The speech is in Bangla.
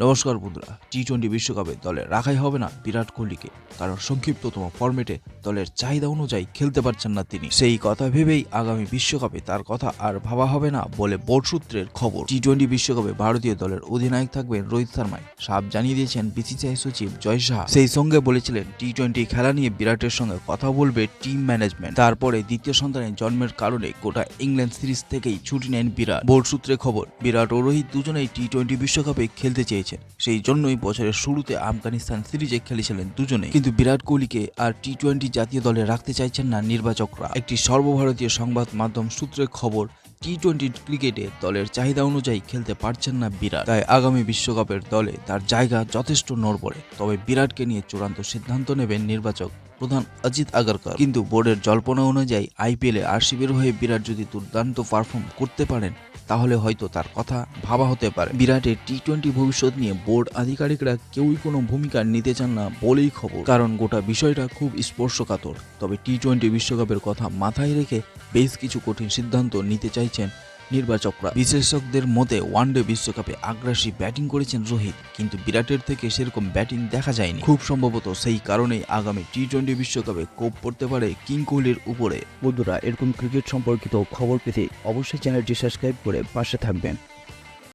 নমস্কার বন্ধুরা, টি টোয়েন্টি বিশ্বকাপে দলে রাখাই হবে না বিরাট কোহলিকে। কারণ সংক্ষিপ্ততম ফরম্যাটে দলের চাহিদা অনুযায়ী খেলতে পারছেন না তিনি। সেই কথা ভেবেই আগামী বিশ্বকাপে তার কথা আর ভাবা হবে না বলে বোর্ড সূত্রের খবর। টি টোয়েন্টি বিশ্বকাপে ভারতীয় দলের অধিনায়ক থাকবেন রোহিত শর্মায় সাপ জানিয়ে দিয়েছেন বিসিসিআই সচিব জয় সাহা। সেই সঙ্গে বলেছিলেন, টি টোয়েন্টি খেলা নিয়ে বিরাটের সঙ্গে কথা বলবে টিম ম্যানেজমেন্ট। তারপরে দ্বিতীয় সন্তানের জন্মের কারণে গোটা ইংল্যান্ড সিরিজ থেকেই ছুটি নেন বিরাট। বোর্ড সূত্রে খবর, বিরাট ও রোহিত দুজনেই টি টোয়েন্টি বিশ্বকাপে খেলতে চেয়েছেন সেই জন্যই বছরের শুরুতে আফগানিস্তান সিরিজে খেলেছিলেন দুজনে কিন্তু বিরাট কোহলিকে আর টি টোয়েন্টি জাতীয় দলে রাখতে চাইছেন না নির্বাচকরা। একটি সর্বভারতীয় সংবাদ মাধ্যম সূত্রে খবর টি টোয়েন্টি ক্রিকেটে দলের চাহিদা অনুযায়ী খেলতে পারছেন না বিরাট। তাই আগামী বিশ্বকাপের দলে তার জায়গা যথেষ্ট নড়বড়ে। তবে বিরাটকে নিয়ে চূড়ান্ত সিদ্ধান্ত নেবেন নির্বাচক প্রধান অজিত আগারকর। কিন্তু বোর্ডের জল্পনা অনুযায়ী আইপিএলে আরসিবির হয়ে বিরাট যদি দুর্দান্ত পারফর্ম করতে পারেন তাহলে হয়তো তার কথা ভাবা হতে পারে। বিরাটের টি টোয়েন্টি ভবিষ্যৎ নিয়ে বোর্ড আধিকারিকরা কেউই কোনো ভূমিকা নিতে চান না বলেই খবর। কারণ গোটা বিষয়টা খুব স্পর্শকাতর। তবে টি টোয়েন্টি বিশ্বকাপের কথা মাথায় রেখে বেশ কিছু কঠিন সিদ্ধান্ত নিতে চাইছেন নির্বাচকরা। বিশেষজ্ঞদের মতে, ওয়ানডে বিশ্বকাপে আগ্রাসী ব্যাটিং করেছেন রোহিত, কিন্তু বিরাটের থেকে সেরকম ব্যাটিং দেখা যায়নি। খুব সম্ভবত সেই কারণেই আগামী টি টোয়েন্টি বিশ্বকাপে কোপ পড়তে পারে কিং কোহলির উপরে। বন্ধুরা, এরকম ক্রিকেট সম্পর্কিত খবর পেতে অবশ্যই চ্যানেলটি সাবস্ক্রাইব করে পাশে থাকবেন।